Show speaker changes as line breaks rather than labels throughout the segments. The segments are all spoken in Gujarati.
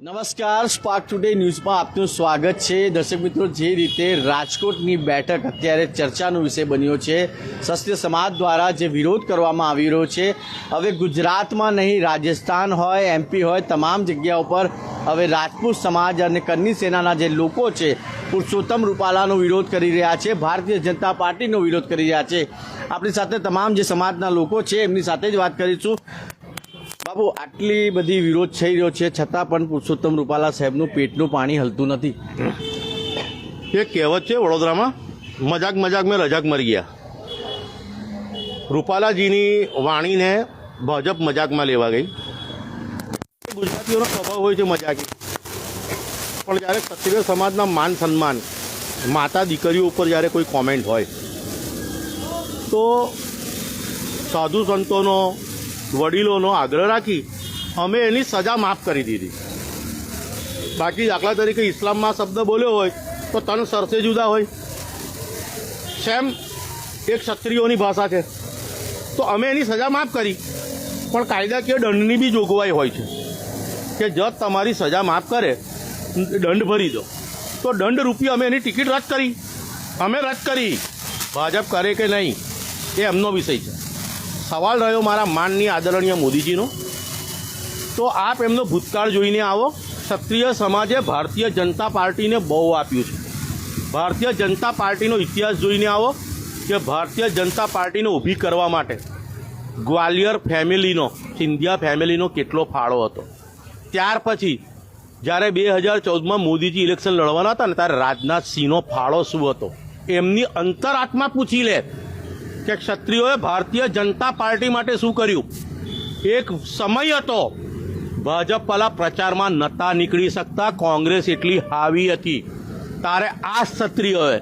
નમસ્કાર સ્પાર્ક ટુડે ન્યૂઝમાં આપનું સ્વાગત છે. દર્શક મિત્રો, જે રીતે રાજકોટની બેઠક અત્યારે ચર્ચાનો વિષય બન્યો છે ક્ષત્રિય સમાજ દ્વારા જે વિરોધ કરવામાં આવી રહ્યો છે, હવે ગુજરાતમાં નહીં, રાજસ્થાન હોય એમપી હોય, તમામ જગ્યા ઉપર હવે રાજપૂત સમાજ અને કન્ની સેનાના જે લોકો છે, પુરુષોત્તમ રૂપાલાનો વિરોધ કરી રહ્યા છે, ભારતીય જનતા પાર્ટીનો વિરોધ કરી રહ્યા છે. આપણી સાથે તમામ જે સમાજના લોકો છે, એમની સાથે જ વાત કરીશું. બાબુ આટલી બધી વિરોધ થઈ રહ્યો છે, છતાં પણ પુરુષોત્તમ રૂપાલા સાહેબનું પેટનું પાણી હલતું નથી.
એ કહેવત છે વડોદરામાં, મજાક મજાક મેં રજાક મરી ગયા. રૂપાલાજીની વાણીને ભાજપ મજાકમાં લેવા ગઈ. ગુજરાતીઓનો સ્વભાવ હોય છે મજાકી. પણ જ્યારે ક્ષત્રિય સમાજના માન સન્માન, માતા દીકરીઓ ઉપર જ્યારે કોઈ કોમેન્ટ હોય, તો સાધુ સંતોનો વડીલોનો આગ્રહ રાખી અમે એની સજા માફ કરી દીધી. બાકી દાખલા તરીકે ઇસ્લામમાં શબ્દ બોલ્યો હોય તો તન સરસે જુદા હોય. સેમ એક ક્ષત્રિયોની ભાષા છે. તો અમે એની સજા માફ કરી. પણ કાયદાકીય દંડની બી જોગવાઈ હોય છે કે જજ તમારી સજા માફ કરે, દંડ ભરી દો. તો દંડ રૂપિયા અમે એની ટિકિટ રદ કરી. અમે રદ કરી. ભાજપ કરે કે નહીં એ એમનો વિષય છે. સવાલ રહ્યો મારા માનની આદરણીય મોદીજીનો. તો આપ એમનો ભૂતકાળ જોઈને આવો. ક્ષત્રિય સમાજે ભારતીય જનતા પાર્ટીને બહુ આપ્યું છે. ભારતીય જનતા પાર્ટીનો ઇતિહાસ જોઈને આવો કે ભારતીય જનતા પાર્ટીને ઊભી કરવા માટે ગ્વાલિયર ફેમિલીનો, સિંધિયા ફેમિલીનો કેટલો ફાળો હતો. ત્યાર પછી, જ્યારે બે હજાર ચૌદમાં મોદીજી ઇલેક્શન લડવાના હતા ને ત્યારે રાજનાથ સિંહનો ફાળો શું હતો? એમની અંતરાત્મા પૂછી લે. કે ક્ષત્રિયોએ ભારતીય જનતા પાર્ટી માટે શું કર્યું? એક સમય હતો ભાજપ પહેલા પ્રચારમાં નતા નીકળી શકતા, કોંગ્રેસ એટલી હાવી હતી. તારે આ ક્ષત્રિયોએ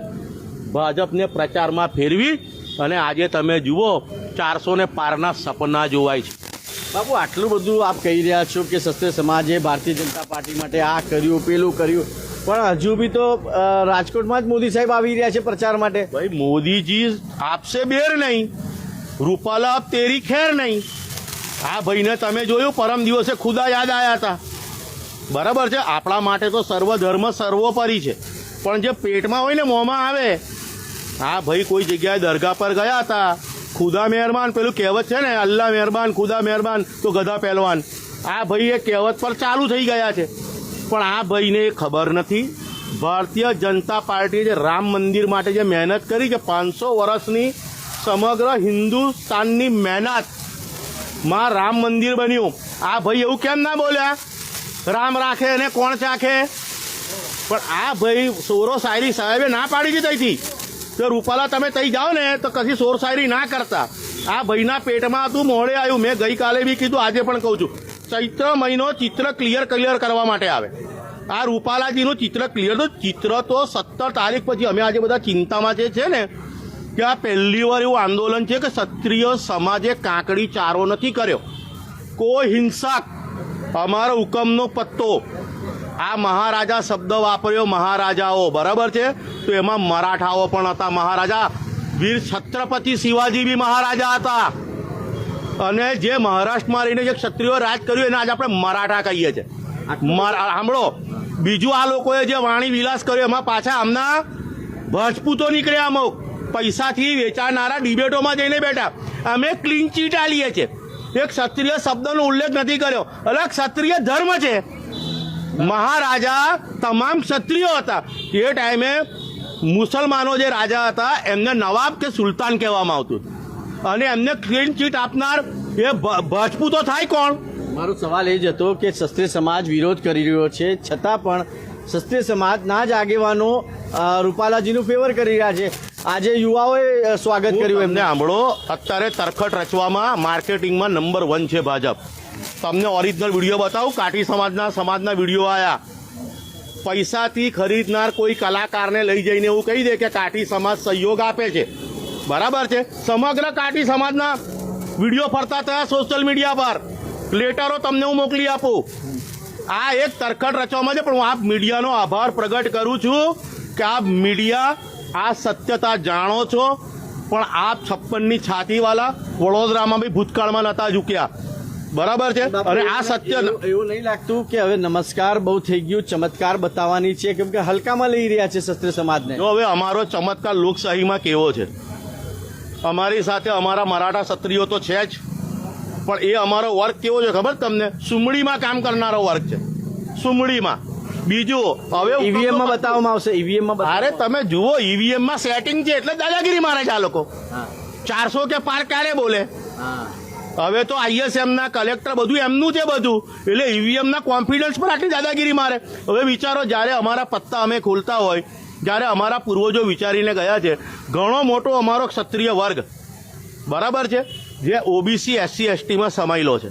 ભાજપને પ્રચારમાં ફેરવી અને આજે તમે જુઓ ચારસો ને પારના સપના જોવાય છે.
બાબુ આટલું બધું આપ કહી રહ્યા છો કે સસ્તે સમાજે ભારતીય જનતા પાર્ટી માટે આ કર્યું, પેલું કર્યું. પણ હજુ બી તો રાજકોટમાં જ મોદી સાહેબ આવી રહ્યા છે પ્રચાર માટે.
ભાઈ, મોદીજી આપશે બેર નહીં. રૂપાલા આપ તેરી ખેર નહીં. આ ભાઈને તમે જોયું, પરમ દિવસે ખુદા યાદ આવ્યા હતા. બરાબર છે? આપણા માટે તો સર્વધર્મ સર્વોપરી છે. પણ જે પેટમાં હોય ને મોંમાં આવે હા ભાઈ કોઈ જગ્યાએ દરગાહ પર ગયા હતા. ખુદા મહેરબાન, પેલું કહેવત છે ને, અલ્લાહ મહેરબાન, ખુદા મહેરબાન, તો ગધા પહેલવાન. આ ભાઈ એ કહેવત પર ચાલુ થઈ ગયા છે. પણ આ ભાઈને ખબર નથી. ભારતીય જનતા પાર્ટીએ જે રામ મંદિર માટે જે મહેનત કરી છે, પાંચસો વર્ષની સમગ્ર હિન્દુસ્તાનની મહેનતમાં રામ મંદિર બન્યું. આ ભાઈ એવું કેમ ના બોલ્યા? રામ રાખે અને કોણ ચાખે? પણ આ ભાઈ સોરો શાયરી સાહેબે ના પાડી દીધી હતી. તો રૂપાલા તમે તઈ જાઓ ને, તો કશી સોર શાયરી ના કરતા. આ ભાઈના પેટમાં તું મોડે આવ્યું. મેં ગઈકાલે બી કીધું, આજે પણ કહું છું. ચૈત્ર મહિનો ચિત્ર ક્લિયર ક્લિયર કરવા માટે આવે. આ રૂપાલાજીનું ચિત્ર ક્લિયર તો ચિત્ર તો સત્તર તારીખ પછી અમે આજે બધા ચિંતામાં જે છે ને, કે આ પહેલી વાર એવું આંદોલન છે કે ક્ષત્રિય સમાજે કાંકડી ચારો નથી કર્યો. કોઈ હિંસાક. અમારો હુકમનો પત્તો. આ મહારાજા શબ્દ વાપર્યો મહારાજાઓ. બરાબર છે? તો એમાં મરાઠાઓ પણ હતા મહારાજા. વીર છત્રપતિ શિવાજી બી મહારાજા હતા. અને જે મહારાષ્ટ્રમાં રહીને જે ક્ષત્રિયો રાજ કર્યું, એને આજે આપણે મરાઠા કહીએ છીએ. સાંભળો. બીજું આ લોકોએ જે વાણી વિલાસ કર્યો, એમાં પાછા આમના ભજપૂતો નીકળ્યા અમુક. પૈસાથી વેચાનારા ડિબેટોમાં જઈને બેઠા. અમે ક્લીન ચીટ આલીએ છીએ. એક ક્ષત્રિય શબ્દનો ઉલ્લેખ નથી કર્યો. એટલે ક્ષત્રિય ધર્મ છે. મહારાજા તમામ ક્ષત્રિયો હતા. એ ટાઈમે મુસલમાનો જે રાજા હતા, એમને નવાબ કે સુલતાન કહેવામાં આવતું હતું. અને એમને ક્લીન ચીટ આપનાર એ ભજપૂતો થાય કોણ?
મારો સવાલ એ જ હતો કે ક્ષત્રિય સમાજ વિરોધ કરી રહ્યો છે છતાં પણ ક્ષત્રિય સમાજના જ આગેવાનો રૂપાલાજીનું ફેવર કરી રહ્યા છે. આજે યુવાઓએ સ્વાગત કર્યું એમને.
સાંભળો અત્યારે તરખટ રચવામાં માર્કેટિંગમાં નંબર વન છે ભાજપ. તમને ઓરિજિનલ વીડિયો બતાવું કાઠી સમાજના સમાજના વીડિયો આયા. પૈસાથી ખરીદનાર કોઈ કલાકારને લઈ જઈને એવું કહી દે કે કાઠી સમાજ સહયોગ આપે છે. બરાબર છે. સમગ્ર કાઠી સમાજના વીડિયો ફરતા થયા સોશિયલ મીડિયા પર. લેટરો તમને હું મોકલી આપું. આ એક તરખટ રચવામાં છે પણ હું આપ મીડિયાનો આભાર પ્રગટ કરું છું કે આપ મીડિયા આ સત્યતા જાણો છો. પણ આપ છપ્પનની છાતીવાલા વડોદરામાં બી ભૂતકાળમાં નતા ઝૂક્યા. બરાબર છે? અને આ સત્ય
એવું નહીં લાગતું કે હવે નમસ્કાર બહુ થઈ ગયું ચમત્કાર બતાવવાની છે કેમ કે હલકામાં લઈ રહ્યા છે ક્ષત્રિય સમાજને.
હવે અમારો ચમત્કાર લોકશાહીમાં કેવો છે? અમારી સાથે અમારા મરાઠા ક્ષત્રિયો તો છે જ. પણ એ અમારો વર્ગ કેવો છે ખબર તમને? સુમડીમાં કામ કરનારો વર્ગ છે. સુમડીમાં. બીજું હવે
ઈવીએમમાં બતાવવામાં આવશે ઈવીએમમાં
અરે તમે જુઓ ઈવીએમમાં સેટિંગ છે એટલે દાદાગીરી મારે છે આ લોકો. ચારસો કે પાર ક્યારે બોલે? હવે તો આઈએસએમ ના કલેક્ટર બધું એમનું છે બધું. એટલે ઈવીએમ ના કોન્ફિડન્સ પર આટલી દાદાગીરી મારે. હવે વિચારો જ્યારે અમારા પત્તા અમે ખોલતા હોય જ્યારે અમારા પૂર્વજો વિચારીને ગયા છે ઘણો મોટો અમારો ક્ષત્રિય વર્ગ. બરાબર છે? જે ઓબીસી એસસી એસટીમાં સમાયેલો છે.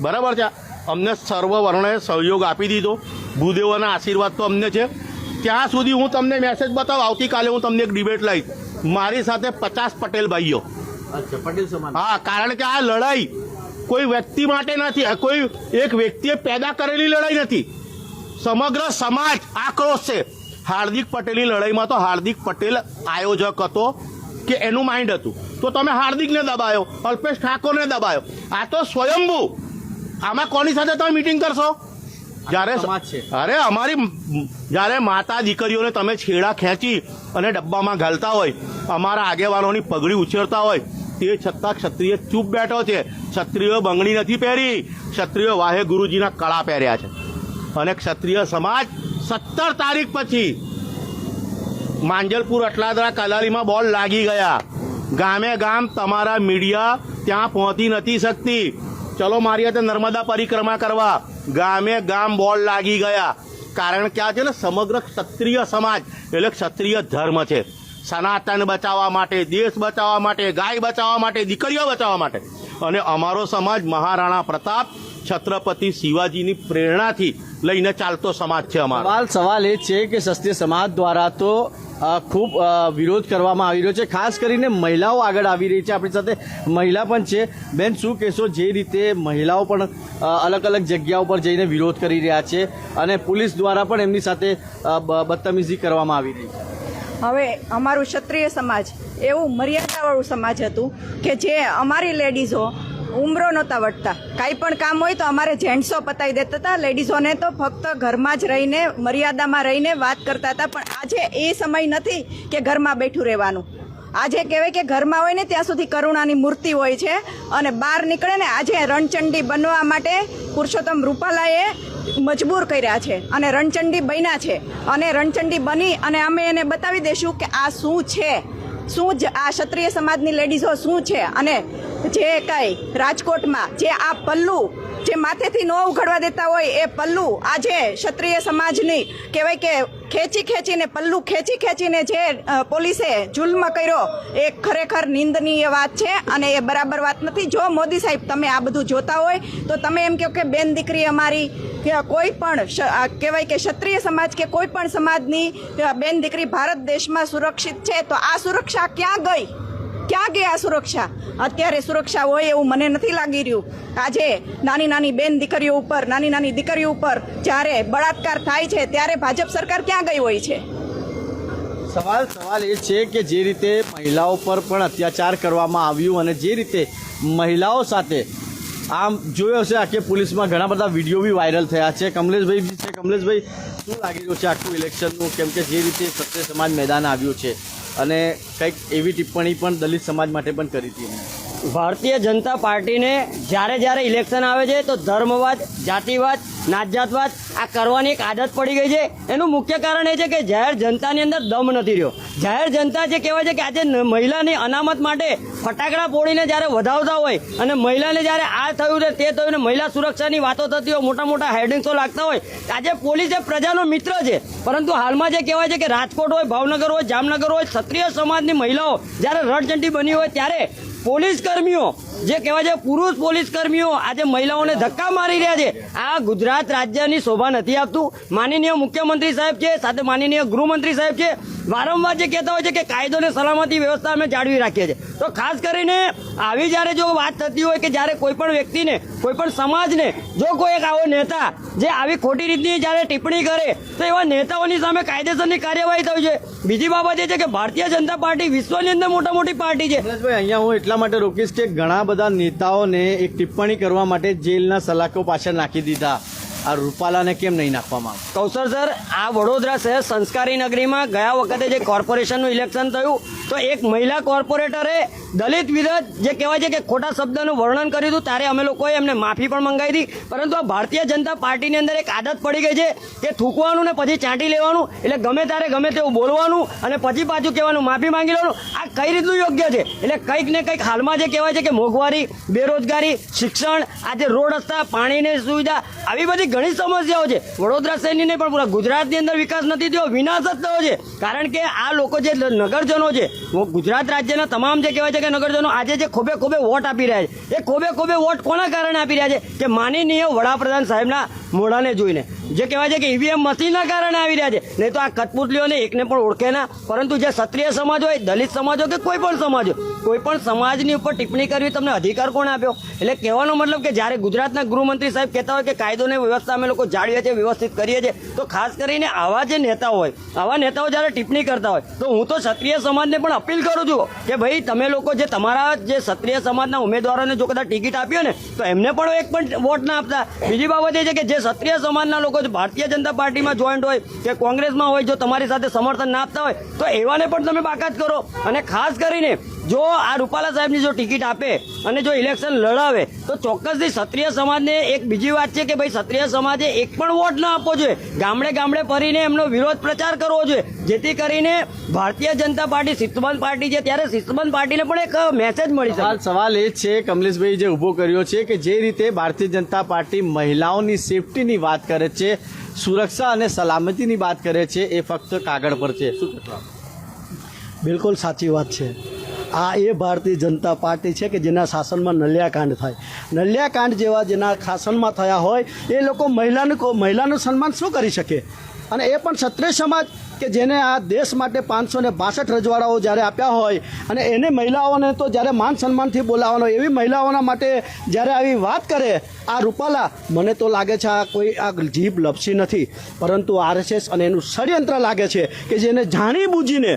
બરાબર છે? અમને સર્વવર્ણે સહયોગ આપી દીધો. ભૂદેવોના આશીર્વાદ તો અમને છે. ત્યાં સુધી હું તમને મેસેજ બતાવ. આવતીકાલે હું તમને એક ડિબેટ લઈશ. મારી સાથે પચાસ પટેલ ભાઈઓ.
પટેલ સમાજ.
હા કારણ કે આ લડાઈ કોઈ વ્યક્તિ માટે નથી. કોઈ એક વ્યક્તિએ પેદા કરેલી લડાઈ નથી. સમગ્ર સમાજ આક્રોશ છે. હાર્દિક પટેલની લડાઈમાં તો હાર્દિક પટેલ આયોજક હતો કે એનું માઇન્ડ હતું. તો તમે હાર્દિકને દબાયો અલ્પેશ ઠાકોરને દબાયો. આ તો સ્વયંભૂ. આમાં કોની સાથે તમે મીટિંગ કરશો? જ્યારે અરે અમારી જ્યારે માતા દીકરીઓને તમે છેડા ખેંચી અને ડબ્બામાં ઘાલતા હોય અમારા આગેવાનોની પગડી ઉછેરતા હોય તે છતાં ક્ષત્રિય ચૂપ બેઠો છે. ક્ષત્રિયો બંગડી નથી પહેરી ક્ષત્રિયો વાહે ગુરુજીના કળા પહેર્યા છે. અને ક્ષત્રિય સમાજ સત્તર તારીખ પછી માંજલપુર અટલાદરા કલાલીમાં બોલ લાગી ગયા. ગામે ગામ તમારા મીડિયા ત્યાં પહોંચી નથી શકતી. ચલો મારી હાથે નર્મદા પરિક્રમા કરવા. ગામે ગામ બોલ લાગી ગયા. કારણ કે આ છે ને સમગ્ર ક્ષત્રિય સમાજ, એટલે ક્ષત્રિય ધર્મ છે. સનાતન બચાવવા માટે, દેશ બચાવવા માટે, ગાય બચાવવા માટે, દીકરીઓ બચાવવા માટે. અને અમારો સમાજ મહારાણા પ્રતાપ છત્રપતિ શિવાજીની પ્રેરણાથી લઈને ચાલતો સમાજ છે અમારો.
સવાલ સવાલ એ છે કે ક્ષત્રિય સમાજ દ્વારા તો ખૂબ વિરોધ કરવામાં આવી રહ્યો છે. ખાસ કરીને મહિલાઓ આગળ આવી રહી છે. આપણી સાથે મહિલા પણ છે. બેન શું કહેશો જે રીતે મહિલાઓ પણ અલગ અલગ જગ્યાઓ પર જઈને વિરોધ કરી રહ્યા છે અને પોલીસ દ્વારા પણ એમની સાથે બદતમીઝી કરવામાં આવી રહી છે?
હવે અમારું ક્ષત્રિય સમાજ એવું મર્યાદાવાળું સમાજ હતું કે જે અમારી લેડીઝો ઉમરો નહોતા વટતા કાંઈ પણ કામ હોય તો અમારે જેન્ટ્સો પતાવી દેતા હતા. લેડીઝોને તો ફક્ત ઘરમાં જ રહીને, મર્યાદામાં રહીને વાત કરતા હતા. પણ આજે એ સમય નથી કે ઘરમાં બેઠું રહેવાનું. આજે કહેવાય કે ઘરમાં હોય ને ત્યાં સુધી કરુણાની મૂર્તિ હોય છે અને બહાર નીકળે ને આજે રણચંડી બનવા માટે પુરુષોત્તમ રૂપાલાએ મજબૂર કર્યા છે અને રણચંડી બન્યા છે. અને રણચંડી બની અને અમે એને બતાવી દઈશું કે આ શું છે. શું જ આ ક્ષત્રિય સમાજની લેડીઝો શું છે? અને જે કંઈ રાજકોટમાં જે આ પલ્લુ જે માથેથી ન ઉઘડવા દેતા હોય એ પલ્લુ આજે ક્ષત્રિય સમાજની કહેવાય કે ખેંચી ખેંચીને, પલ્લુ ખેંચી ખેંચીને જે પોલીસે જુલ્મ કર્યો, એ ખરેખર નિંદનીય વાત છે અને એ બરાબર વાત નથી. જો મોદી સાહેબ તમે આ બધું જોતા હોય, તો તમે એમ કહો કે બેન દીકરી અમારી કોઈ પણ કહેવાય કે ક્ષત્રિય સમાજ કે કોઈ પણ સમાજની બેન દીકરી ભારત દેશમાં સુરક્ષિત છે, તો આ સુરક્ષા ક્યાં ગઈ? ક્યાં ગયા સુરક્ષા? અત્યારે સુરક્ષા હોય એવું મને નથી લાગી રહ્યું. આજે નાની નાની બેન દીકરીઓ ઉપર, નાની નાની દીકરીઓ ઉપર જ્યારે બળાત્કાર થાય છે, ત્યારે ભાજપ સરકાર ક્યાં ગઈ હોય છે?
સવાલ સવાલ એ છે કે જે રીતે મહિલાઓ પર પણ અત્યાચાર કરવામાં આવ્યું અને જે રીતે મહિલાઓ સાથે આમ જોયો હશે આખી પોલીસમાં ઘણા બધા વીડિયો બી વાયરલ થયા છે. કમલેશભાઈ બી છે. કમલેશભાઈ, શું લાગી રહ્યું છે આખું ઇલેક્શનનું કેમ કે જે રીતે સત્ય સમાજ મેદાન આવ્યું છે. અને કંઈક એવી ટિપ્પણી પણ દલિત સમાજ માટે પણ કરી હતી એમણે.
ભારતીય જનતા પાર્ટીને જ્યારે જ્યારે ઇલેક્શન આવે છે, તો ધર્મવાદ, જાતિવાદ, નાતજાતવાદ આ કરવાની એક આદત પડી ગઈ છે. એનું મુખ્ય કારણ એ છે કે જાહેર જનતાની અંદર દમ નથી રહ્યો. જાહેર જનતા જે કહેવાય છે કે આજે મહિલાની અનામત માટે ફટાકડા ફોડીને જ્યારે વધાવતા હોય અને મહિલાને જ્યારે આ થયું છે, તે થયું ને મહિલા સુરક્ષાની વાતો થતી હોય, મોટા મોટા હેડિંગ્સો લાગતા હોય આજે પોલીસ એ પ્રજાનો મિત્ર છે. પરંતુ હાલમાં જે કહેવાય છે કે રાજકોટ હોય, ભાવનગર હોય, જામનગર હોય, ક્ષત્રિય સમાજની મહિલાઓ જ્યારે રણચંડી બની હોય ત્યારે પોલીસ કર્મીઓ જે કહેવાય છે પુરુષ પોલીસ કર્મીઓ. આજે મહિલાઓને ધક્કા મારી રહ્યા છે. આ ગુજરાત રાજ્યની શોભા નથી આપતું. માનનીય મુખ્યમંત્રી સાહેબ છે, સાથે માનનીય ગૃહમંત્રી સાહેબ છે. વારંવાર જે કહેતા હોય છે કે કાયદો અને સલામતી વ્યવસ્થા અમે જાળવી રાખીએ છીએ. તો ખાસ કરીને આવી જ્યારે જો વાત થતી હોય કે જ્યારે કોઈ પણ વ્યક્તિને, કોઈ પણ સમાજને, જો કોઈ એક આવો નેતા જે આવી ખોટી રીતની જ્યારે ટિપ્પણી કરે, તો એવા નેતાઓની સામે કાયદેસરની કાર્યવાહી થવી છે બીજી બાબત એ છે કે ભારતીય જનતા પાર્ટી વિશ્વની અંદર મોટા મોટી પાર્ટી છે.
અહીંયા હું એટલા માટે રોકીશ કે ઘણા બધા નેતાઓને એક ટિપ્પણી કરવા માટે જેલના સલાકો પાછળ નાખી દીધા. આ રૂપાલાને કેમ નહીં નાખવામાં આવે?
કૌશલ સર, આ વડોદરા શહેર સંસ્કારી નગરીમાં ગયા વખતે જે કોર્પોરેશનનું ઇલેક્શન થયું, તો એક મહિલા કોર્પોરેટરે દલિત વિરોધ, જે કહેવાય છે કે ખોટા શબ્દનું વર્ણન કર્યું હતું, ત્યારે અમે લોકોએ એમને માફી પણ મંગાવી હતી. પરંતુ આ ભારતીય જનતા પાર્ટીની અંદર એક આદત પડી ગઈ છે કે થૂકવાનું ને પછી ચાંટી લેવાનું, એટલે ગમે ત્યારે ગમે તેવું બોલવાનું અને પછી પાછું કહેવાનું, માફી માંગી લેવાનું. આ કઈ રીતનું યોગ્ય છે? એટલે કંઈક ને કંઈક હાલમાં જે કહેવાય છે કે મોંઘવારી, બેરોજગારી, શિક્ષણ આજે રોડ રસ્તા, પાણીની સુવિધા, આવી બધી ઘણી સમસ્યાઓ છે. વડોદરા શહેરની પણ પૂરા ગુજરાતની અંદર વિકાસ નથી થયો, વિનાશ જ થયો છે. કારણ કે આ લોકો જે નગરજનો છે ગુજરાત રાજ્યના તમામ જે કહેવાય છે કે નગરજનો આજે જે ખોબે ખોબે વોટ આપી રહ્યા છે. એ ખોબે ખોબે વોટ કોના કારણે આપી રહ્યા છે? કે માનનીય વડાપ્રધાન સાહેબના મોઢાને જોઈને. જે કહેવાય છે કે ઈવીએમ મશીનના કારણે આવી રહ્યા છે. નહીં તો આ કઠપુતલીઓને એકને પણ ઓળખે ના. પરંતુ જે ક્ષત્રિય સમાજ હોય, દલિત સમાજ હોય કે કોઈ પણ સમાજ હોય કોઈ પણ સમાજની ઉપર ટિપ્પણી કરવી તમને અધિકાર કોણ આપ્યો? એટલે કહેવાનો મતલબ કે જ્યારે ગુજરાતના ગૃહમંત્રી સાહેબ કહેતા હોય કે કાયદો ને વ્યવસ્થા અમે લોકો જાળવીએ છીએ, વ્યવસ્થિત કરીએ છીએ, તો ખાસ કરીને આવા જે નેતાઓ હોય, આવા નેતાઓ જ્યારે ટિપ્પણી કરતા હોય, તો હું તો ક્ષત્રિય સમાજને પણ અપીલ કરું છું કે ભાઈ, તમે લોકો જે તમારા જે ક્ષત્રિય સમાજના ઉમેદવારોને જો કદાચ ટિકિટ આપી ને, તો એમને પણ એક પણ વોટ ના આપતા. બીજી બાબત એ છે કે જે ક્ષત્રિય સમાજના લોકો જો ભારતીય જનતા પાર્ટીમાં જોઈન્ટ હોય કે કોંગ્રેસમાં હોય, જો તમારી સાથે સમર્થન ના આપતા હોય, તો એવાને પણ તમે બાકાત કરો. અને ખાસ કરીને જો આ રૂપાલા સાહેબની જો ટિકિટ આપે અને જો ઇલેક્શન લડાવે તો ચોક્કસથી ક્ષત્રિય સમાજને એક બીજી વાત છે કે ભાઈ ક્ષત્રિય સમાજે એક પણ વોટ ના આપવો જોઈએ. ગામડે ગામડે ફરીને એમનો વિરોધ પ્રચાર કરવો જોઈએ. જેથી કરીને ભારતીય જનતા પાર્ટી શિસ્તબંધ પાર્ટી છે ત્યારે શિસ્તબંધ પાર્ટીને પણ એક મેસેજ મળી શકે.
સવાલ સવાલ એ જ છે કમલેશભાઈ જે ઊભો કર્યો છે કે જે રીતે ભારતીય જનતા પાર્ટી મહિલાઓની સેફટીની વાત કરે છે સુરક્ષા અને સલામતીની વાત કરે છે એ ફક્ત કાગળ પર છે. શું
બિલકુલ સાચી વાત છે. આ એ ભારતીય જનતા પાર્ટી છે કે જેના શાસનમાં નલિયાકાંડ થાય. નલિયાકાંડ જેવા જેના શાસનમાં થયા હોય, એ લોકો મહિલાનું મહિલાનું સન્માન શું કરી શકે? અને એ પણ ક્ષત્રિય સમાજ કે જેને આ દેશ માટે પાંચસો ને બાસઠ રજવાડાઓ જ્યારે આપ્યા હોય અને એને મહિલાઓને તો જ્યારે માન સન્માનથી બોલાવવાનો એવી મહિલાઓના માટે જ્યારે આવી વાત કરે, આ રૂપાલા, મને તો લાગે છે આ કોઈ આ જીભ લપસી નથી. પરંતુ આરએસએસ અને એનું ષડયંત્ર લાગે છે કે જેને જાણી બૂજીને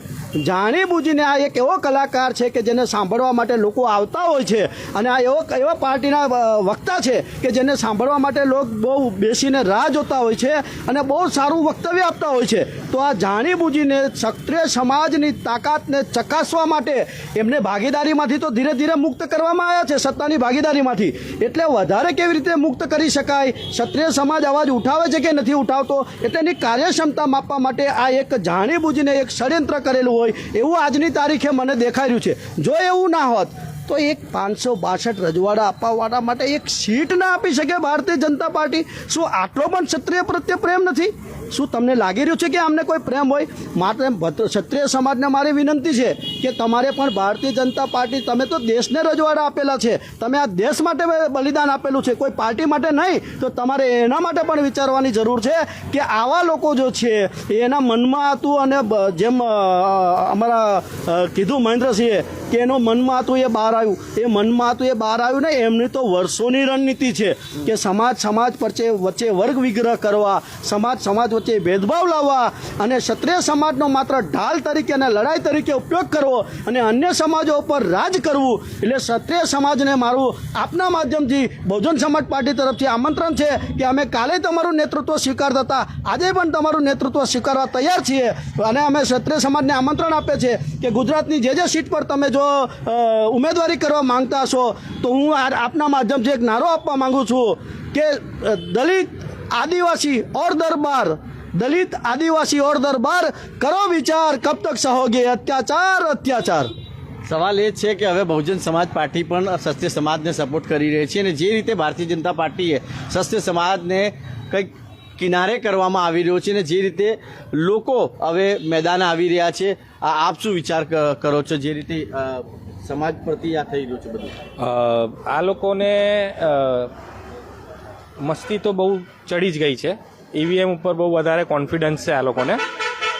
જાણી બૂજીને આ એક એવો કલાકાર છે કે જેને સાંભળવા માટે લોકો આવતા હોય છે અને આ એવો એવા પાર્ટીના વક્તા છે કે જેને સાંભળવા માટે લોકો બહુ બેસીને રાહ જોતા હોય છે અને બહુ સારું વક્તવ્ય આપતા હોય છે. તો આ જાણીબૂજીને ક્ષત્રિય સમાજની તાકાતને ચકાસવા માટે એમને ભાગીદારીમાંથી તો ધીરે ધીરે મુક્ત કરવામાં આવ્યા છે, સત્તાની ભાગીદારીમાંથી. એટલે વધારે કેવી રીતે મુક્ત કરી શકાય? ક્ષત્રિય સમાજ અવાજ ઉઠાવે છે કે નથી ઉઠાવતો? એટલે એની કાર્યક્ષમતા માપવા માટે આ એક જાણીબૂજીને એક ષડયંત્ર કરેલું હોય એવું આજની તારીખે મને દેખાઈ રહ્યું છે. જો એવું ના હોત, તો એક પાંચસો બાસઠ રજવાડા આપવાવાળા માટે એક સીટ ના આપી શકે ભારતીય જનતા પાર્ટી. શું આટલો પણ ક્ષત્રિય પ્રત્યે પ્રેમ નથી? શું તમને લાગી રહ્યું છે કે અમને કોઈ પ્રેમ હોય? માટે ક્ષત્રિય સમાજને મારી વિનંતી છે કે તમારે પણ ભારતીય જનતા પાર્ટી તમે તો દેશને રજવાડા આપેલા છે. તમે આ દેશ માટે બલિદાન આપેલું છે. કોઈ પાર્ટી માટે નહીં, તો તમારે એના માટે પણ વિચારવાની જરૂર છે કે આવા લોકો જો છે એના મનમાં હતું અને જેમ અમારા કીધું મહેન્દ્રસિંહે કે એનો મનમાં હતું એ બહાર આવ્યું. એ મનમાં હતું એ બહાર આવ્યું ને એમની તો વર્ષોની રણનીતિ છે કે સમાજ સમાજ પરચે વચ્ચે વર્ગ વિગ્રહ કરવા, સમાજ સમાજ વચ્ચે ભેદભાવ લાવવા અને ક્ષત્રિય સમાજનો માત્ર ઢાલ તરીકે અને લડાઈ તરીકે ઉપયોગ કરવો અને અન્ય સમાજો ઉપર રાજ કરવું. એટલે ક્ષત્રિય સમાજને મારું આપના માધ્યમથી બહુજન સમાજ પાર્ટી તરફથી આમંત્રણ છે કે અમે કાલે તમારું નેતૃત્વ સ્વીકારતા હતા. આજે પણ તમારું નેતૃત્વ સ્વીકારવા તૈયાર છીએ અને અમે ક્ષત્રિય સમાજને આમંત્રણ આપે છે કે ગુજરાતની જે જે સીટ પર તમે જો ઉમેદવારી કરવા માંગતા હશો, તો હું આપના માધ્યમથી એક નારો આપવા માંગુ છું કે દલિત આદિવાસી ઓર દરબાર. દલિત આદિવાસી ઓર દરબાર કરો વિચાર કબ તક સહોગે અત્યાચાર અત્યાચાર.
સવાલ એ છે કે હવે બહુજન સમાજ પાર્ટી પણ સસ્ય સમાજને સપોર્ટ કરી રહી છે અને જે રીતે ભારતીય જનતા પાર્ટીએ સસ્ય સમાજને કંઈક કિનારે કરવામાં આવી રહ્યો છે અને જે રીતે લોકો હવે મેદાન આવી રહ્યા છે આ આપ શું વિચાર કરો છો? જે રીતે સમાજ પ્રતિ આ થઈ રહ્યું છે બધું?
આ લોકોને મસ્તી તો બહુ ચડી જ ગઈ છે. ઈવીએમ ઉપર બહુ વધારે કોન્ફિડન્સ છે આ લોકોને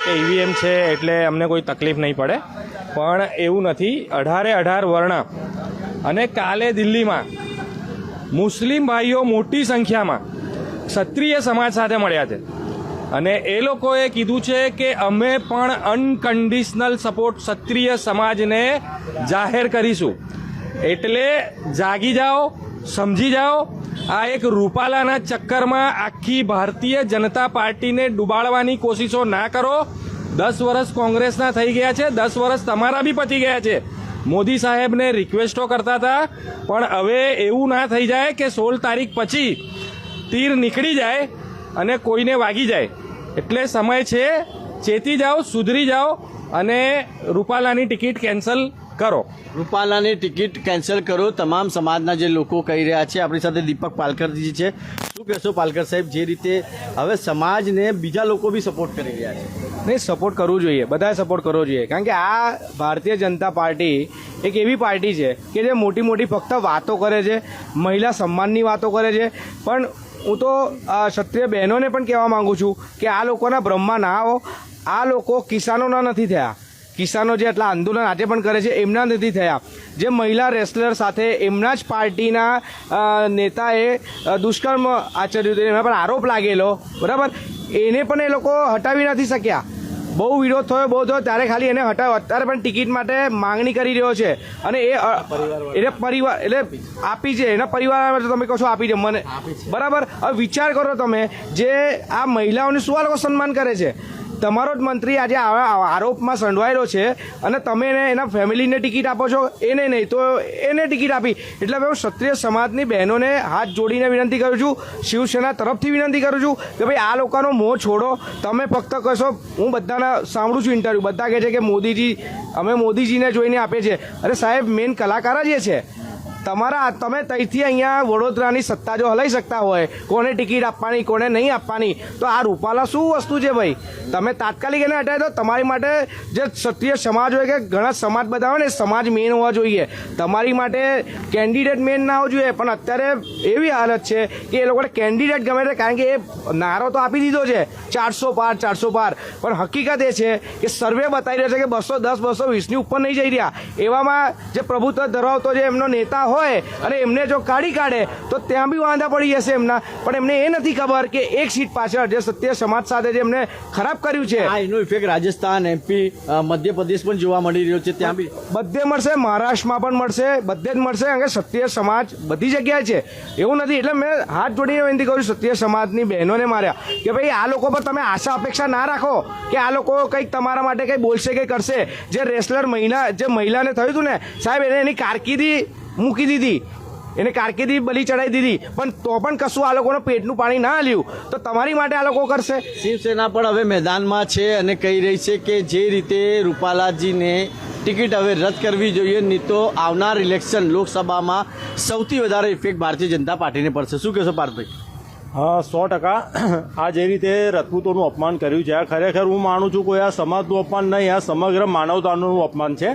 કે ઈવીએમ છે એટલે અમને કોઈ તકલીફ નહીં પડે. પણ એવું નથી. અઢારે અઢાર વર્ણ. અને કાલે દિલ્હીમાં મુસ્લિમ ભાઈઓ મોટી સંખ્યામાં ક્ષત્રિય સમાજ સાથે મળ્યા છે. અને એ લોકોએ કીધું છે કે અમે પણ અનકન્ડિશનલ સપોર્ટ ક્ષત્રિય સમાજને જાહેર કરીશું. એટલે જાગી જાઓ, સમજી જાઓ આ એક રૂપાલાના ચક્કરમાં આખી ભારતીય જનતા પાર્ટીને ડૂબાડવાની કોશિશો ના કરો. દસ વર્ષ કોંગ્રેસના થઈ ગયા છે, દસ વર્ષ તમારા બી પતી ગયા છે. મોદી સાહેબને રિક્વેસ્ટો કરતા હતા, પણ હવે એવું ના થઈ જાય કે સોળ તારીખ પછી તીર નીકળી જાય અને કોઈને વાગી જાય. એટલે સમય છે, ચેતી જાઓ, સુધરી જાઓ અને રૂપાલાની ટિકિટ કેન્સલ કરો.
રૂપાલાની ટિકિટ કેન્સલ કરો. તમામ સમાજના જે લોકો કહી રહ્યા છે આપણી સાથે દીપક પાલકરજી છે. શું કહેશો પાલકર સાહેબ જે રીતે હવે સમાજને બીજા લોકો બી સપોર્ટ કરી રહ્યા છે?
નહીં સપોર્ટ કરવું જોઈએ. બધાએ સપોર્ટ કરવો જોઈએ. કારણ કે આ ભારતીય જનતા પાર્ટી એક એવી પાર્ટી છે કે જે મોટી મોટી ફક્ત વાતો કરે છે મહિલા સન્માનની વાતો કરે છે. પણ હું તો ક્ષત્રિય બહેનોને પણ કહેવા માગું છું કે આ લોકોના બ્રહ્મા ના આવો. આ લોકો કિસાનોના નથી થયા. કિસાનો જે આટલા આંદોલન આજે પણ કરે છે, એમના નથી થયા. જે મહિલા રેસલર સાથે એમના જ પાર્ટીના નેતાએ દુષ્કર્મ આચર્યું એના પર આરોપ લાગેલો. બરાબર? એને પણ એ લોકો હટાવી નથી શક્યા. બહુ વિરોધ થયો, બહુ થયો, ત્યારે ખાલી એને હટાવ્યો અત્યારે પણ ટિકિટ માટે માંગણી કરી રહ્યો છે. અને એ એને પરિવાર, એટલે આપી છે. એના પરિવાર તમે કહો છો આપી છે. મને, બરાબર? હવે વિચાર કરો તમે, જે આ મહિલાઓને શું આ લોકો સન્માન કરે છે? તમારો જ મંત્રી આજે આરોપમાં સંડવાયેલો છે અને તમે એને એના ફેમિલીને ટિકિટ આપો છો? એને નહીં તો એને ટિકિટ આપી. એટલે હું ક્ષત્રિય સમાજની બહેનોને હાથ જોડીને વિનંતી કરું છું, શિવસેના તરફથી વિનંતી કરું છું કે ભાઈ આ લોકોનો મોહ છોડો. તમે ફક્ત કહેશો હું બધાના સાંભળું છું ઇન્ટરવ્યૂ બધા કહે છે કે મોદીજી, અમે મોદીજીને જોઈને આપે છે અરે સાહેબ મેઇન કલાકાર જ એ છે. તમારા તમે ત્યાંથી અહીંયા વડોદરાની સત્તા જો હલાઈ શકતા હોય, કોને ટિકિટ આપવાની, કોને નહીં આપવાની, તો આ રૂપાલા શું વસ્તુ છે ભાઈ? તમે તાત્કાલિક એને હટાવી દો. તમારી માટે જે ક્ષત્રિય સમાજ હોય કે ઘણા સમાજ બધા હોય ને, સમાજ મેન હોવા જોઈએ. તમારી માટે કેન્ડિડેટ મેન ના હોવું જોઈએ. પણ અત્યારે એવી હાલત છે કે એ લોકોને કેન્ડિડેટ ગમે તે, કારણ કે એ નારો તો આપી દીધો છે. ચારસો પાર ચારસો પાર. પણ હકીકત એ છે કે સર્વે બતાવી રહ્યો છે કે બસો દસ, બસો વીસની ઉપર નહીં જઈ રહ્યા. એવામાં જે પ્રભુત્વ ધરાવતો જે એમનો નેતા હોય અને એમને જો કાઢી કાઢે તો ત્યાં બી વાંધા પડી જશે એમના. પણ એમને એ નથી ખબર કે એક સીટ પાછળ જે સત્ય સમાજ સાથે જે એમને ખરાબ કર્યું છે.
આ એનો ઇફેક્ટ રાજસ્થાન એમપી મધ્યપ્રદેશ પણ જોવા મળી રહ્યો છે ત્યાં બી.
બધે મળશે મહારાષ્ટ્રમાં પણ મળશે બધે જ મળશે કારણ કે સત્ય સમાજ બધી જગ્યાએ છે. એવું નથી એટલે મેં હાથ જોડીને વિનંતી કરું સત્ય સમાજની બહેનોને માર્યા કે ભાઈ આ લોકો પર તમે આશા અપેક્ષા ના રાખો કે આ લોકો કંઈક તમારા માટે કંઈ બોલશે કે કરશે. જે રેસલર મહિના જે મહિલાને થયું હતું ને સાહેબ એને એની કારકિર્દી મૂકી દીધી. એને કારકિર્દી બલી ચડાવી દીધી. પણ તો પણ કશું આ લોકોનું પેટનું પાણી ના હાલ્યું તો તમારી માટે આ લોકો કરશે?
શિવસેના પણ હવે મેદાનમાં છે અને કહી રહી છે કે જે રીતે રૂપાલાજીને ટિકિટ હવે રદ કરવી જોઈએ, નહીં તો આવનાર ઇલેક્શન લોકસભામાં સૌથી વધારે ઇફેક્ટ ભારતીય જનતા પાર્ટીને પડશે. શું કહેશો પાર્થભાઈ?
હા, સો ટકા. આ જે રીતે રજપૂતોનું અપમાન કર્યું છે, આ ખરેખર હું માનું છું કોઈ આ સમાજનું અપમાન નહીં, આ સમગ્ર માનવતાનું અપમાન છે.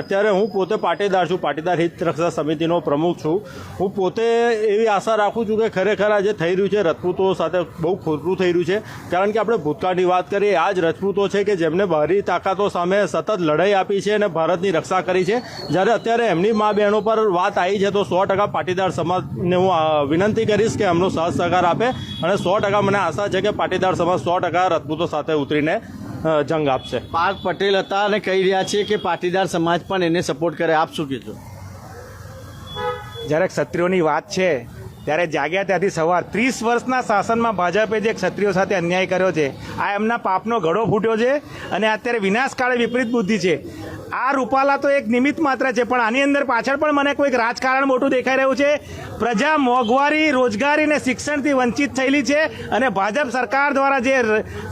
અત્યારે હું પોતે પાટીદાર છું, પાટીદાર હિત રક્ષા સમિતિનો પ્રમુખ છું. હું પોતે એવી આશા રાખું છું કે ખરેખર આ જે થઈ રહ્યું છે, રજપૂતો સાથે બહુ ખોટું થઈ રહ્યું છે. કારણ કે આપણે ભૂતકાળની વાત કરીએ, આ જ રજપૂતો છે કે જેમને બહારી તાકાતો સામે સતત લડાઈ આપી છે અને ભારતની રક્ષા કરી છે. જ્યારે અત્યારે એમની મા બહેનો પર વાત આવી છે, તો સો ટકા પાટીદાર સમાજને હું વિનંતી કરીશ કે એમનો સહજ સહકાર આપે અને સો ટકા મને આશા છે કે પાટીદાર સમાજ સો ટકા રાજપૂતો સાથે ઉતરીને જંગ આપશે.
પાર્થ પટેલ હતા અને કહી રહ્યા છે કે પાટીદાર સમાજ પણ એને સપોર્ટ કરે. આપ શું કીધું
જ્યારે ક્ષત્રિયોની વાત છે ત્યારે જાગ્યા ત્યાંથી સવાર ત્રીસ વર્ષના શાસનમાં ભાજપે જે ક્ષત્રિયો સાથે અન્યાય કર્યો છે, આ એમના પાપનો ઘડો ફૂટ્યો છે અને અત્યારે વિનાશકાળે વિપરીત બુદ્ધિ છે. આ રૂપાલા તો એક નિમિત્ત માત્ર છે, પણ આની અંદર પાછળ પણ મને કોઈક રાજકારણ મોટું દેખાઈ રહ્યું છે. પ્રજા મોંઘવારી, રોજગારી અને શિક્ષણથી વંચિત થયેલી છે અને ભાજપ સરકાર દ્વારા જે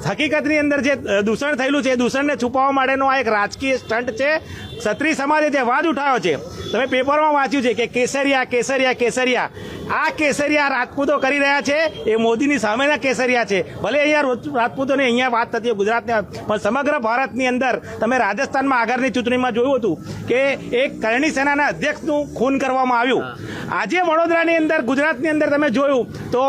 હકીકતની અંદર જે દૂષણ થયેલું છે, એ દૂષણને છુપાવવા માટેનો આ એક રાજકીય સ્ટન્ટ છે. ક્ષત્રિય સમાજે જે અવાજ ઉઠાવ્યો છે. તમે પેપરમાં વાંચ્યું છે કે કેસરિયા કેસરિયા કેસરિયા. આ કેસરિયા રાજપૂતો કરી રહ્યા છે એ મોદીની સામેના કેસરિયા છે. ભલે અહીંયા રાજપૂતોને અહીંયા વાત થતી હોય ગુજરાતની પણ સમગ્ર ભારતની અંદર તમે રાજસ્થાનમાં આગળની ચૂંટણીમાં જોયું હતું કે એક કરણી સેનાના અધ્યક્ષનું ખૂન કરવામાં આવ્યું. આજે વડોદરાની અંદર ગુજરાતની અંદર તમે જોયું તો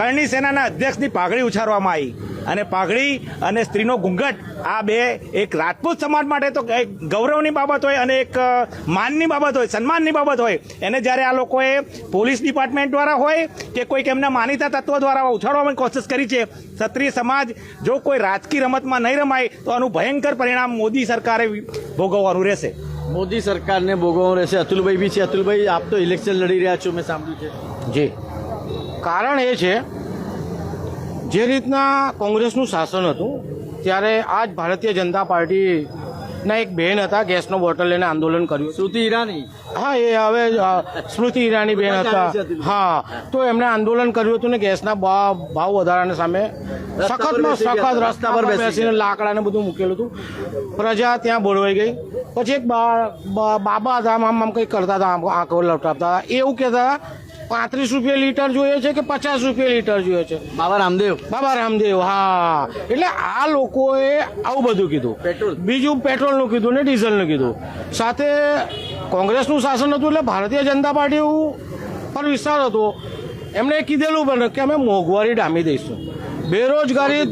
કરણી સેનાના અધ્યક્ષની પાઘડી ઉછારવામાં આવી. અને પાઘડી અને સ્ત્રીનો ઘૂંઘટ આ બે એક રાજપૂત સમાજ માટે તો એક ગૌરવની બાબત હોય અને એક માનની બાબત હોય સન્માનની બાબત હોય. એને જ્યારે આ લોકોએ પોલીસ ડિપાર્ટમેન્ટ દ્વારા હોય કે કોઈક એમના માનીતા તત્વો દ્વારા ઉછાળવાની કોશિશ કરી છે ક્ષત્રિય સમાજ જો કોઈ રાજકીય રમતમાં નહીં રમાય તો આનું ભયંકર પરિણામ મોદી સરકારે ભોગવવાનું રહેશે.
મોદી સરકારને ભોગવવાનું રહેશે. અતુલભાઈ બી છે. અતુલભાઈ આપ તો ઇલેક્શન લડી રહ્યા છો. મેં સાંભળ્યું છે.
જી. કારણ એ છે જે રીતના કોંગ્રેસનું શાસન હતું ત્યારે આ જ ભારતીય જનતા પાર્ટીના એક બહેન હતા ગેસનો બોટલ લઈને આંદોલન કર્યું.
સ્મૃતિ ઈરાની?
હા એ હવે સ્મૃતિ ઈરાની બહેન હતા. હા તો એમણે આંદોલન કર્યું હતું ને ગેસના ભાવ વધારાને સામે સખતમાં સખત રસ્તા પર બેસીને લાકડાને બધું મૂકેલું હતું. પ્રજા ત્યાં બોળવાઈ ગઈ. પછી એક બાબા હતા આમ આમ કંઈક કરતા હતા આંખો લપટાવતા એવું કહેતા પાંત્રીસ રૂપિયા લીટર જોઈએ છે કે પચાસ રૂપિયા લીટર જોઈએ છે?
બાબા રામદેવ.
બાબા રામદેવ હા. એટલે આ લોકોએ આવું બધું કીધું.
પેટ્રોલ.
બીજું પેટ્રોલનું કીધું ને ડીઝલનું કીધું. સાથે કોંગ્રેસનું શાસન હતું એટલે ભારતીય જનતા પાર્ટી પર વિસ્તાર હતો. એમણે કીધેલું પણ કે અમે મોંઘવારી ડામી દઈશું. બેરોજગારી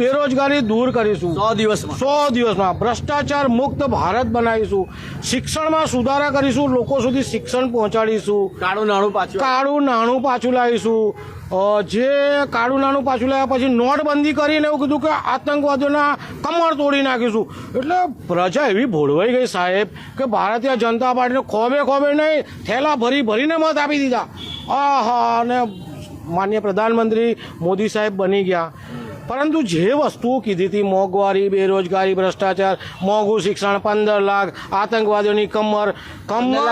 બેરોજગારી દૂર કરીશું.
સો દિવસમાં.
સો દિવસમાં. ભ્રષ્ટાચાર મુક્ત ભારત બનાવીશું. શિક્ષણમાં સુધારા કરીશું. લોકો સુધી શિક્ષણ પહોંચાડીશું.
કાળું નાણું પાછું
કાળું નાણું પાછું લાવીશું. જે કાળું નાણું પાછું લાવ્યા પછી નોટબંધી કરીને એવું કીધું કે આતંકવાદીઓના કમર તોડી નાખીશું. એટલે પ્રજા એવી ભોળવાઈ ગઈ સાહેબ કે ભારતીય જનતા પાર્ટીને ખોબે ખોબે નહીં થેલા ભરી ભરીને મત આપી દીધા. આહા અને માન્ય પ્રધાનમંત્રી મોદી સાહેબ બની ગયા. પરંતુ જે વસ્તુઓ કીધી હતી મોંઘવારી બેરોજગારી ભ્રષ્ટાચાર મોંઘું શિક્ષણ પંદર લાખ આતંકવાદીઓની કમર કમર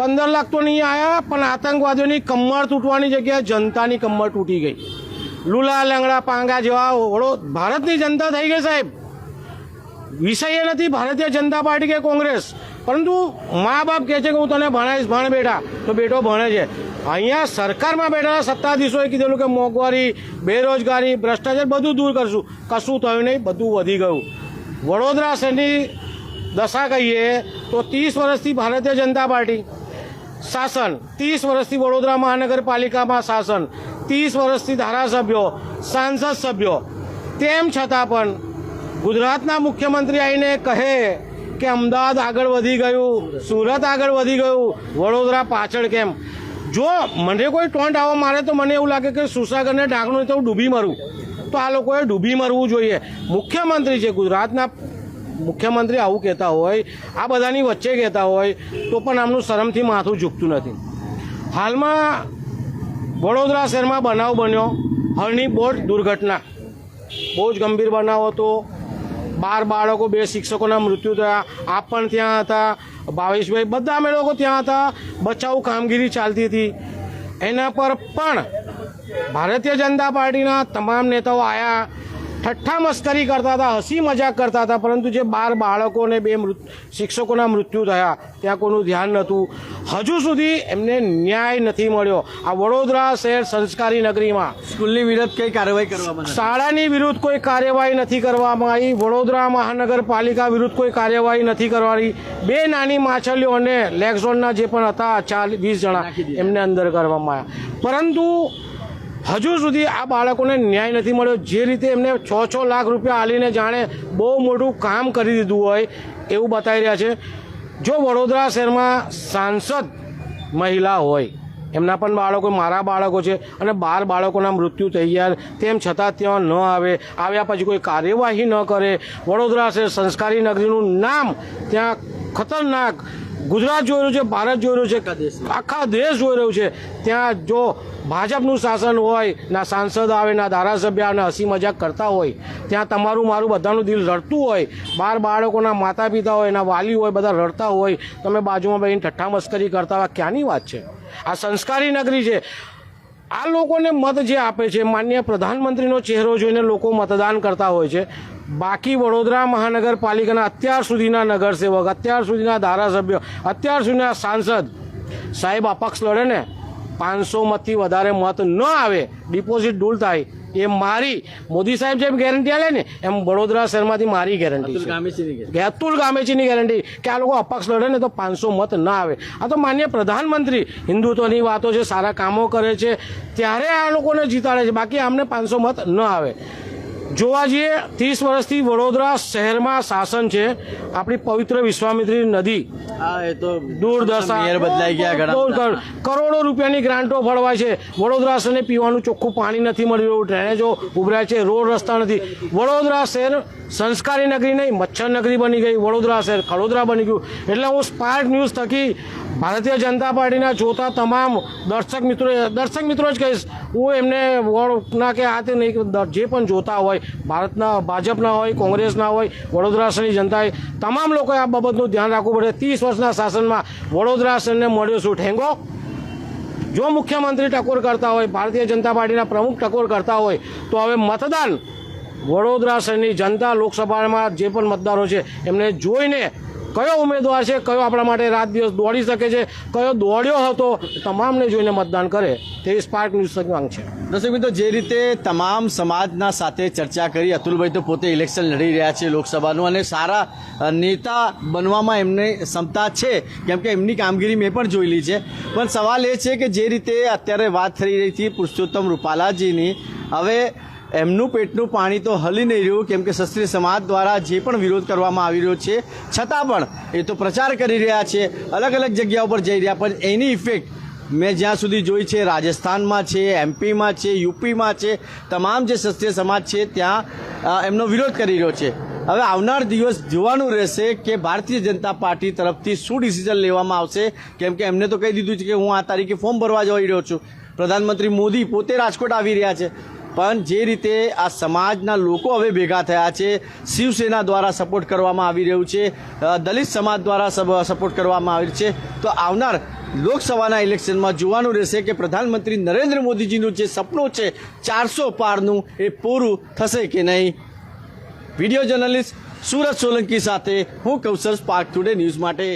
પંદર લાખ.
તો નહીં આવ્યા પણ આતંકવાદીઓની કમર તૂટવાની જગ્યાએ જનતાની કમર તૂટી ગઈ. લુલા લંગડા પાંગા જેવા ઓળો ભારતની જનતા થઈ ગઈ સાહેબ. વિષય એ નથી ભારતીય જનતા પાર્ટી કે કોંગ્રેસ. પરંતુ મા બાપ કહે છે કે હું તને ભણાવીશ, ભણ બેટા. તો બેટો ભણે છે. અહીંયા સરકારમાં બેઠેલા સત્તાધીશોએ કીધેલું કે મોંઘવારી, બેરોજગારી, ભ્રષ્ટાચાર બધું દૂર કરશું. કશું થયું નહીં, બધું વધી ગયું. વડોદરા શહેરની દશા કહીએ તો ત્રીસ વર્ષથી ભારતીય જનતા પાર્ટી. શાસન. ત્રીસ વર્ષથી વડોદરા મહાનગરપાલિકામાં શાસન. ત્રીસ વર્ષથી ધારાસભ્યો, સાંસદ સભ્યો. તેમ છતાં પણ ગુજરાતના મુખ્યમંત્રી આવીને કહે કે અમદાવાદ આગળ વધી ગયું, સુરત આગળ વધી ગયું, વડોદરા પાછળ કેમ? જો મને કોઈ ટોન્ટ આવવા મારે તો મને એવું લાગે કે સુસાગરને ઢાંકણું તો ડૂબી મરું. તો આ લોકોએ ડૂબી મરવું જોઈએ. મુખ્યમંત્રી છે, ગુજરાતના મુખ્યમંત્રી આવું કહેતા હોય, આ બધાની વચ્ચે કહેતા હોય, તો પણ આમનું શરમથી માથું ઝૂકતું નથી. હાલમાં વડોદરા શહેરમાં બનાવ બન્યો, હળની બોટ દુર્ઘટના. બહુ જ ગંભીર બનાવ હતો. બાર બાળકો, બે શિક્ષકોના મૃત્યુ થયા. આપ પણ ત્યાં હતા. ભાવેશભાઈ, બધા અમે લોકો ત્યાં હતા. બચાવ કામગીરી ચાલતી હતી. એના પર પણ ભારતીય જનતા પાર્ટીના તમામ નેતાઓ આયા. ઠઠ્ઠા મસ્કરી કરતા હતા હસી મજાક કરતા હતા પરંતુ જે બાર બાળકોને બે શિક્ષકોના મૃત્યુ થયા ત્યાં કોઈનું ધ્યાન નહોતું. હજુ સુધી એમને ન્યાય નથી મળ્યો. આ વડોદરા શહેર સંસ્કારી નગરીમાં
સ્કૂલની વિરુદ્ધ કઈ કાર્યવાહી કરવામાં
શાળાની વિરુદ્ધ કોઈ કાર્યવાહી નથી કરવામાં આવી વડોદરા મહાનગરપાલિકા વિરુદ્ધ કોઈ કાર્યવાહી નથી કરવાની. બે નાની માછલીઓ અને લેગઝોનના જે પણ હતા ચાલીસ વીસ જણા એમને અંદર કરવામાં આવ્યા. પરંતુ હજુ સુધી આ બાળકોને ન્યાય નથી મળ્યો. જે રીતે એમને છ છ લાખ રૂપિયા આલીને જાણે બહુ મોટું કામ કરી દીધું હોય એવું બતાવી રહ્યા છે. જો વડોદરા શહેરમાં સાંસદ મહિલા હોય, એમના પણ બાળકો, મારા બાળકો છે અને બાર બાળકોના મૃત્યુ થઈ ગયા તેમ છતાં ત્યાં ન આવે, આવ્યા પછી કોઈ કાર્યવાહી ન કરે. વડોદરા શહેર સંસ્કારી નગરીનું નામ ત્યાં ખતરનાક ગુજરાત જોઈ રહ્યું છે, ભારત જોઈ રહ્યું છે, આખા દેશ જોઈ રહ્યું છે. ત્યાં જો ભાજપનું શાસન હોય, ના સાંસદ આવે, ના ધારાસભ્ય આવે હસી મજાક કરતા હોય, ત્યાં તમારું મારું બધાનું દિલ રડતું હોય, બાર બાળકોના માતા પિતા હોય, ના વાલી હોય, બધા રડતા હોય, તમે બાજુમાં બેહીને ઠઠ્ઠા મસ્કરી કરતા હોય ક્યાંની વાત છે? આ સંસ્કારી નગરી છે. આ લોકોને મત જે આપે છે, માન્ય પ્રધાનમંત્રીનો ચહેરો જોઈને લોકો મતદાન કરતા હોય છે. બાકી વડોદરા મહાનગરપાલિકાના અત્યાર સુધીના નગરસેવક, અત્યાર સુધીના ધારાસભ્ય, અત્યાર સુધીના સાંસદ સાહેબ અપક્ષ લડે ને પાંચસો મતથી વધારે મત ન આવે, ડિપોઝિટ ડૂલ થાય એ મારી મોદી સાહેબ જેમ ગેરંટી આલે ને એમ વડોદરા શહેરમાંથી મારી ગેરંટી છે. અતુલ ગામેચીની ગેરંટી કે આ લોકો અપક્ષ લડે ને તો પાંચસો મત ના આવે. આ તો માન્ય પ્રધાનમંત્રી હિન્દુત્વની વાતો છે સારા કામો કરે છે ત્યારે આ લોકોને જીતાડે છે. બાકી આમને પાંચસો મત ન આવે. જોવા જઈએ ત્રીસ વર્ષથી વડોદરા શહેરમાં શાસન છે. આપણી પવિત્ર વિશ્વામિત્રી નદી
હા એ તો
દુર્દશા
બદલાઈ ગયા
કરોડો રૂપિયાની ગ્રાન્ટો ફળવાય છે. વડોદરા શહેરને પીવાનું ચોખ્ખું પાણી નથી મળી રહ્યું ડ્રેનેજો ઉભરાય છે રોડ રસ્તા નથી. વડોદરા શહેર સંસ્કારી નગરી નહીં મચ્છર નગરી બની ગઈ. વડોદરા શહેર ખડોદરા બની ગયું. એટલે હું સ્પાર્ક ન્યૂઝ થકી ભારતીય જનતા પાર્ટીના જોતા તમામ દર્શક મિત્રો દર્શક મિત્રો જ કહીશ, હું એમને વોર્ડના કે આ તે નહીં, જે પણ જોતા હોય, ભારતના, ભાજપના હોય, કોંગ્રેસના હોય, વડોદરા શહેરની જનતાએ તમામ લોકોએ આ બાબતનું ધ્યાન રાખવું પડે. ત્રીસ વર્ષના શાસનમાં વડોદરા શહેરને મળ્યો છું ઠેંગો. જો મુખ્યમંત્રી ટકોર કરતા હોય, ભારતીય જનતા પાર્ટીના પ્રમુખ ટકોર કરતા હોય, તો હવે મતદાન વડોદરા શહેરની જનતા લોકસભામાં જે પણ મતદારો છે, એમને જોઈને કયો ઉમેદવાર છે, કયો આપણા માટે રાત દિવસ દોડી શકે છે, કયો દોડ્યો હતો, તમામને જોઈને મતદાન કરે, તેવી સ્પાર્ક ન્યૂઝ માંગ છે.
દર્શક મિત્રો, જે રીતે તમામ સમાજના સાથે ચર્ચા કરી, અતુલભાઈ તો પોતે ઇલેક્શન લડી રહ્યા છે લોકસભાનું અને સારા નેતા બનવામાં એમને ક્ષમતા છે, કેમ કે એમની કામગીરી મેં પણ જોયેલી છે. પણ સવાલ એ છે કે જે રીતે અત્યારે વાત થઈ રહી હતી પુરુષોત્તમ રૂપાલાજીની, હવે એમનું પેટનું પાણી તો હલી નહીં રહ્યું, કેમ કે ક્ષત્રિય સમાજ દ્વારા જે પણ વિરોધ કરવામાં આવી રહ્યો છે, છતાં પણ એ તો પ્રચાર કરી રહ્યા છે, અલગ અલગ જગ્યાઓ પર જઈ રહ્યા, પણ એની ઇફેક્ટ મેં જ્યાં સુધી જોઈ છે, રાજસ્થાનમાં છે, એમપીમાં છે, યુપીમાં છે, તમામ જે ક્ષત્રિય સમાજ છે ત્યાં એમનો વિરોધ કરી રહ્યો છે. હવે આવનાર દિવસ જોવાનું રહેશે કે ભારતીય જનતા પાર્ટી તરફથી શું ડિસિઝન લેવામાં આવશે, કેમ કે એમને તો કહી દીધું છે કે હું આ તારીખે ફોર્મ ભરવા જઈ રહ્યો છું. પ્રધાનમંત્રી મોદી પોતે રાજકોટ આવી રહ્યા છે. પણ જે રીતે આ સમાજના લોકો હવે ભેગા થયા છે, શિવસેના દ્વારા સપોર્ટ કરવામાં આવી રહ્યું છે દલિત સમાજ દ્વારા સપોર્ટ કરવામાં આવી છે, તો આવનાર લોકસભાના ઇલેક્શનમાં જોવાનું રહેશે કે પ્રધાનમંત્રી નરેન્દ્ર મોદીજીનું જે સપનું છે, ચારસો પારનું એ પૂરું થશે કે નહીં? વીડિયો જર્નલિસ્ટ સુરત સોલંકી સાથે હું કૌશલ પાર્ક ટુડે ન્યૂઝ માટે